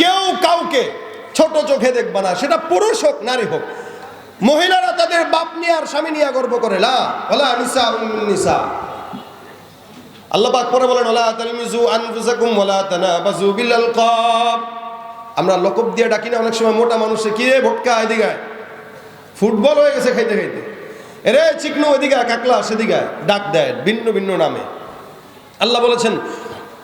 কেউ কাউকে ছোট চোখে দেখবে না, সেটা পুরুষ হোক, নারী হোক। মহিলারা তাদের বাপ নিয়ে আর স্বামী নিয়ে গর্ব করে আল্লাহ পরে বলেন আমরা লকব দিয়ে ডাকি না, অনেক সময় মোটা মানুষে কি রে ভটকা এদিকে ফুটবল হয়ে গেছে খাইতে খাইতে। এরে চিকনো এদিকে কাকলা সেদিকে ডাক দেয় ভিন্ন ভিন্ন নামে। আল্লাহ বলেছেন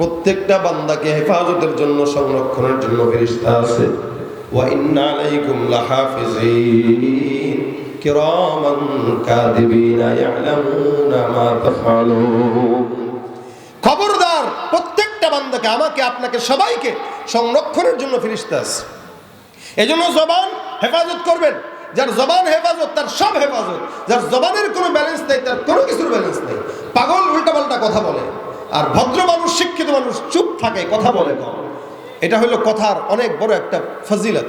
প্রত্যেকটা বান্দাকে হেফাজতের জন্য, সংরক্ষণের জন্য ফিরিস্তা আছে। ওয়া ইন্না আলাইকুম লাহাফিজিন, কিরামান কাদিবিনা ইয়ালামুনা মা তাফআলুন। খবরদার, প্রত্যেকটা বান্দাকে, আমাকে, আপনাকে, সবাইকে সংরক্ষণের জন্য ফিরিস্তা আছে। এজন্য জবান হেফাজত করবেন। যার জবান হেফাজত, তার সব হেফাজত। যার জবানের কোনো ব্যালেন্স নেই, তার কোনো কিছুর ব্যালেন্স নেই। পাগল উল্টাপাল্টা কথা বলে। আর ভদ্র মানুষ, শিক্ষিত মানুষ চুপ থাকে, কথা বলে কম এটা হলো কথার অনেক বড় একটা ফজিলত।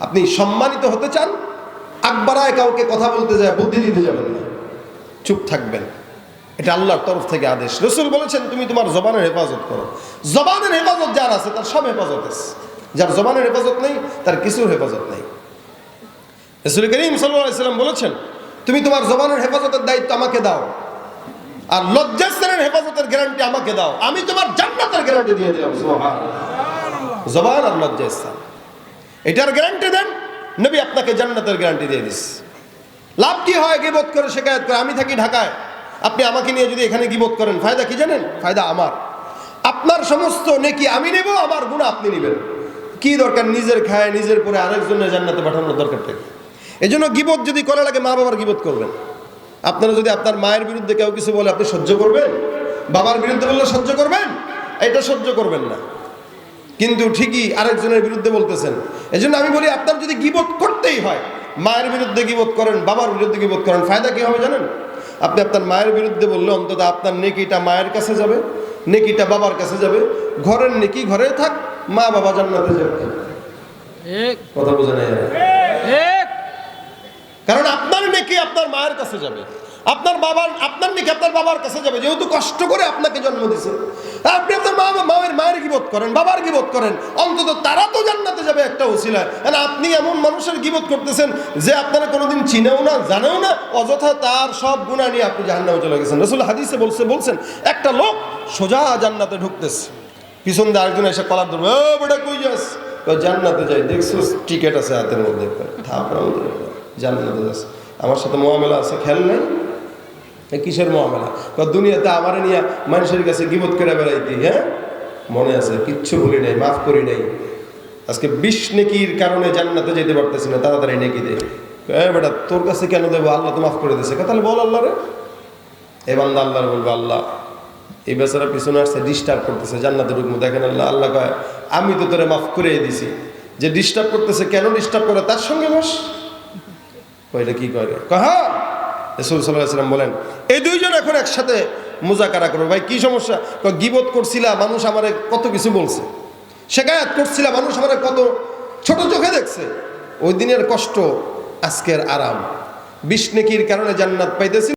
আপনি সম্মানিত হতে চান, আকবরায় কাউকে কথা বলতে যায়, বুদ্ধি দিতে যাবেন না। চুপ থাকবেন। এটা আল্লাহর তরফ থেকে আদেশ। রসুল বলেছেন, তুমি তোমার জবানের হেফাজত করো। জবানের হেফাজত যার আছে, তার সব হেফাজত আছে। যার জবানের হেফাজত নেই, তার কিছুর হেফাজত নেই। রসুল করিম সাল্লাম বলেছেন, তুমি তোমার জবানের হেফাজতের দায়িত্ব আমাকে দাও। আর লজ্জাস্থানের হেফাজতের গ্যারান্টি আমাকে দাও। আমি তোমার জান্নাতের গ্যারান্টি দিয়ে দিলাম জবান আর লজ্জাস্থান। এটার গ্যারান্টি দেন, নবী আপনাকে জান্নাতের গ্যারান্টি দিয়ে দিস। লাভ কি হয় গিবত করে শেখায়ত করে? আমি থাকি ঢাকায়। আপনি আমাকে নিয়ে যদি এখানে গিবত করেন, ফায়দা কি জানেন? ফায়দা আমার। আপনার সমস্ত নেকি আমি নেব, আমার গুণা আপনি নেবেন। কি দরকার? নিজের খায়, নিজের পরে আরেকজনের জান্নাতে পাঠানোর দরকার থাকে। এই জন্য গিবত যদি করা লাগে মা বাবার গিবত করবেন। আপনারা যদি আপনার মায়ের বিরুদ্ধে কেউ কিছু বলে আপনি সহ্য করবেন? বাবার বিরুদ্ধে বললে সহ্য করবেন? এটা সহ্য করবেন না। কিন্তু ঠিকই আরেকজনের বিরুদ্ধে বলতেছেন। এজন্য আমি বলি আপনার যদি গিবোধ করতেই হয় মায়ের বিরুদ্ধে গিবোধ করেন বাবার বিরুদ্ধে গিবত করেন ফায়দা কি হবে জানেন? আপনি আপনার মায়ের বিরুদ্ধে বললে অন্তত আপনার নেকিটা মায়ের কাছে যাবে নেকিটা বাবার কাছে যাবে। ঘরের নেকি ঘরে থাক মা বাবা জান্নাতে যাবে। কথা বোঝা নেই কারণ আপনার নেকি আপনার মায়ের কাছে যাবে। আপনার বাবার, আপনার নেকি আপনার বাবার কাছে যাবে, যেহেতু কষ্ট করে আপনাকে জন্ম দিছে। আপনি আপনার মা, মায়ের মায়ের গিবত করেন, বাবার গিবত করেন। অন্তত তারা তো জান্নাতে যাবে একটা ওসিলায়। কারণ আপনি এমন মানুষের গিবত করতেছেন যে আপনারা কোনোদিন চিনেও না, জানেও না, অযথা তার সব গুণা নিয়ে আপনি জাহান্নামে চলে গেছেন। রসুল হাদিসে বলছে, বলছেন, একটা লোক সোজা জান্নাতে ঢুকতেছে। পিছন দিয়ে আরেকজন এসে কলার ধরবে বেটা কই যাস? জান্নাতে যাই দেখছ টিকিট আছে হাতের মধ্যে। থাপড়াও জান্নাতে যাস আমার সাথে মোয়ামেলা আছে, খেয়াল নাই? কিসের মহামেলা? দুনিয়াতে আমার নিয়ে মানুষের কাছে গিবত করে বেড়াইতি হ্যাঁ? মনে আছে, কিচ্ছু বলি নাই, মাফ করি নাই। আজকে বিষ নেকির কারণে জান্নাতে যেতে পারতেছি না, তাড়াতাড়ি নেকি দে। বেটা, তোর কাছে কেন দেবো? আল্লাহ তো মাফ করে দিছে তাহলে বল আল্লাহ রে এ বান্দা আল্লাহ বলব, আল্লাহ, এই বেচারা পিছনে আসছে ডিস্টার্ব করতেছে জান্নাতে ঢুকবো দেখেন আল্লাহ আল্লাহ কয়, আমি তো তোরে মাফ করে দিছি। যে ডিস্টার্ব করতেছে, কেন ডিস্টার্ব করে? তার সঙ্গে বস। ওইটা কি করে কাহা রসুল সাল্লাম বলেন এই দুইজন এখন একসাথে মোজাকারা করবে। ভাই কি সমস্যা? কয়, গিবত করছিলা মানুষ আমারে কত কিছু বলছে। শেখায়াত করছিলা মানুষ আমারে কত ছোট চোখে দেখছে। ওই দিনের কষ্ট আজকের আরাম। বিষ্ণেকির কারণে জান্নাত পাইতেছি